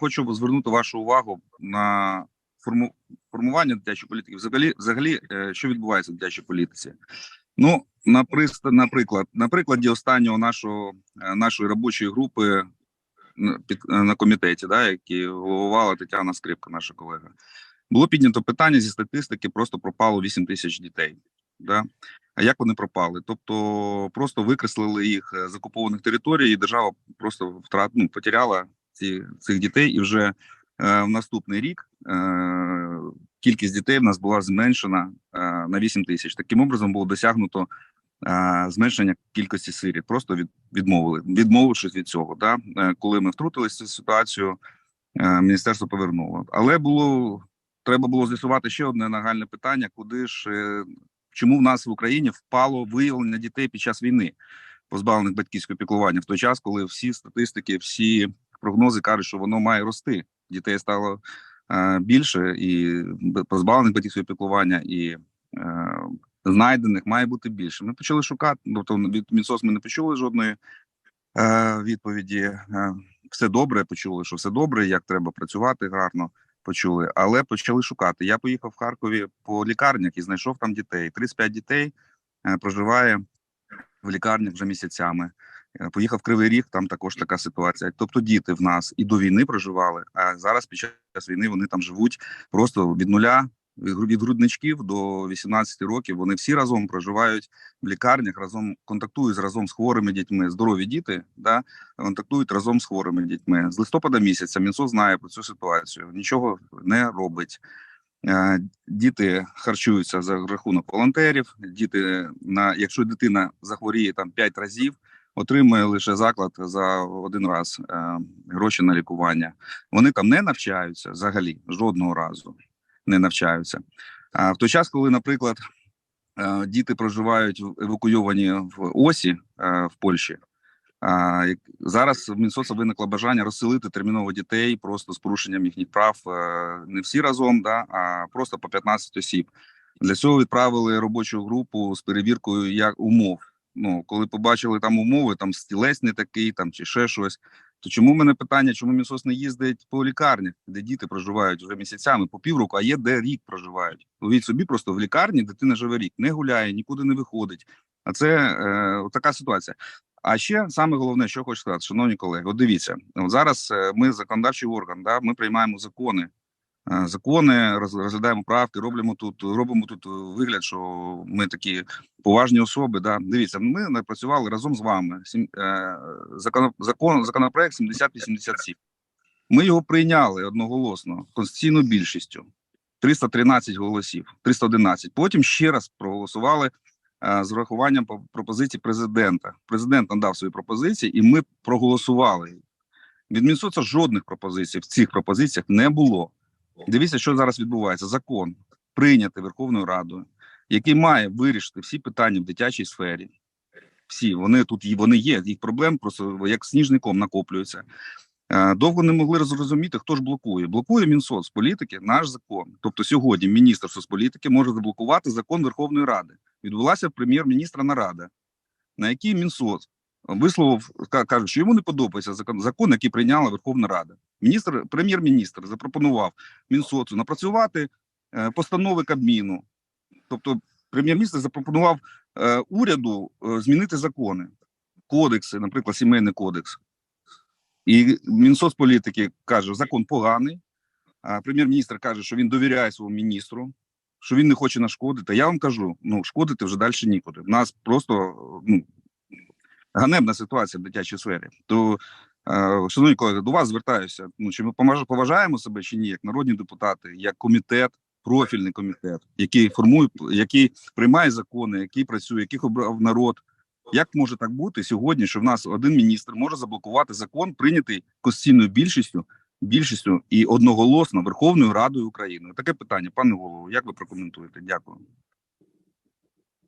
хочу звернути вашу увагу на форму, формування дитячої політики. Взагалі, взагалі, е, що відбувається в дитячій політиці? Ну, на наприклад, на прикладі останнього нашого е, нашої робочої групи е, на комітеті, да, які головувала Тетяна Скрипка, наша колега, було піднято питання зі статистики: просто пропало 8 тисяч дітей. Да? А як вони пропали? Тобто просто викреслили їх з окупованих територій, і держава просто втрат, ну, потеряла ці, цих дітей, і вже е, в наступний рік е, кількість дітей в нас була зменшена е, на 8 тисяч. Таким образом було досягнуто е, зменшення кількості сиріт. Просто від, відмовили, відмовившись від цього. Да? Е, коли ми втрутилися в ситуацію, е, міністерство повернуло. Але було треба було з'ясувати ще одне нагальне питання: куди ж е, чому в нас в Україні впало виявлення дітей під час війни, позбавлених батьківського піклування, в той час, коли всі статистики, всі прогнози кажуть, що воно має рости. Дітей стало е, більше, і позбавлених батьківського піклування, і е, знайдених має бути більше. Ми почали шукати. Тобто від Мінсоц ми не почули жодної е, відповіді. Е, все добре, почули, що все добре, як треба працювати гарно. Почули, але почали шукати. Я поїхав в Харкові по лікарнях і знайшов там дітей. 35 дітей е, проживає в лікарнях вже місяцями. Е, Поїхав в Кривий Ріг, там також така ситуація. Тобто діти в нас і до війни проживали, а зараз під час війни вони там живуть просто від нуля, від грудничків до 18 років. Вони всі разом проживають в лікарнях, разом контактують разом з хворими дітьми. Здорові діти да, контактують разом з хворими дітьми. З листопада місяця Мінсоц знає про цю ситуацію, нічого не робить. Е, Діти харчуються за рахунок волонтерів. Діти на якщо дитина захворіє там 5 разів, отримує лише заклад за один раз е, гроші на лікування. Вони там не навчаються взагалі жодного разу не навчаються. А в той час, коли, наприклад, е, діти проживають евакуйовані в Осі е, в Польщі. А зараз в Мінсоца виникло бажання розселити терміново дітей просто з порушенням їхніх прав не всі разом, да, а просто по 15 осіб. Для цього відправили робочу групу з перевіркою як умов. Ну, коли побачили там умови, там стілець не такий, там чи ще щось. То чому в мене питання, чому Мінсоц не їздить по лікарнях, де діти проживають вже місяцями, по півроку, а є де рік проживають. Уявіть собі, просто в лікарні дитина живе рік, не гуляє, нікуди не виходить. А це е, така ситуація. А ще саме головне, що хочу сказати, шановні колеги, от дивіться, от зараз е, ми законодавчий орган, да, ми приймаємо закони, закони, роз- розглядаємо правки, робимо тут, робимо тут е, вигляд, що ми такі поважні особи. Да. Дивіться, ми напрацювали разом з вами сім- е, закон, закон, законопроект 7087. Ми його прийняли одноголосно конституційною більшістю. 313 голосів, 311. Потім ще раз проголосували е, з врахуванням по- пропозицій президента. Президент надав свої пропозиції, і ми проголосували. Від Мінсоца жодних пропозицій в цих пропозиціях не було. Дивіться, що зараз відбувається. Закон прийнятий Верховною Радою, який має вирішити всі питання в дитячій сфері. Всі вони тут вони є. Їх проблем просто як сніжником накоплюються. Е, Довго не могли зрозуміти, хто ж блокує. Блокує Мінсоцполітики наш закон. Тобто сьогодні міністр соцполітики може заблокувати закон Верховної Ради. Відбулася прем'єр-міністра нарада, на якій Мінсоц висловив, ка- каже, що йому не подобається закон, закон, який прийняла Верховна Рада. Міністр, прем'єр-міністр запропонував Мінсоцу напрацювати е, постанови Кабміну. Тобто, прем'єр-міністр запропонував е, уряду е, змінити закони, кодекси, наприклад, сімейний кодекс. І Мінсоцполітики каже, закон поганий. А прем'єр-міністр каже, що він довіряє своєму міністру, що він не хоче нашкодити. Я вам кажу, ну шкодити вже далі нікуди. У нас просто ну, ганебна ситуація в дитячій сфері. То, шановні колеги, до вас звертаюся. Ну чи ми поважаємо себе чи ні, як народні депутати, як комітет, профільний комітет, який формує, який приймає закони, який працює, яких обрав народ. Як може так бути сьогодні, що в нас один міністр може заблокувати закон, прийнятий конституційною більшістю, більшістю і одноголосно Верховною Радою України? Таке питання, пане голово, як ви прокоментуєте? Дякую.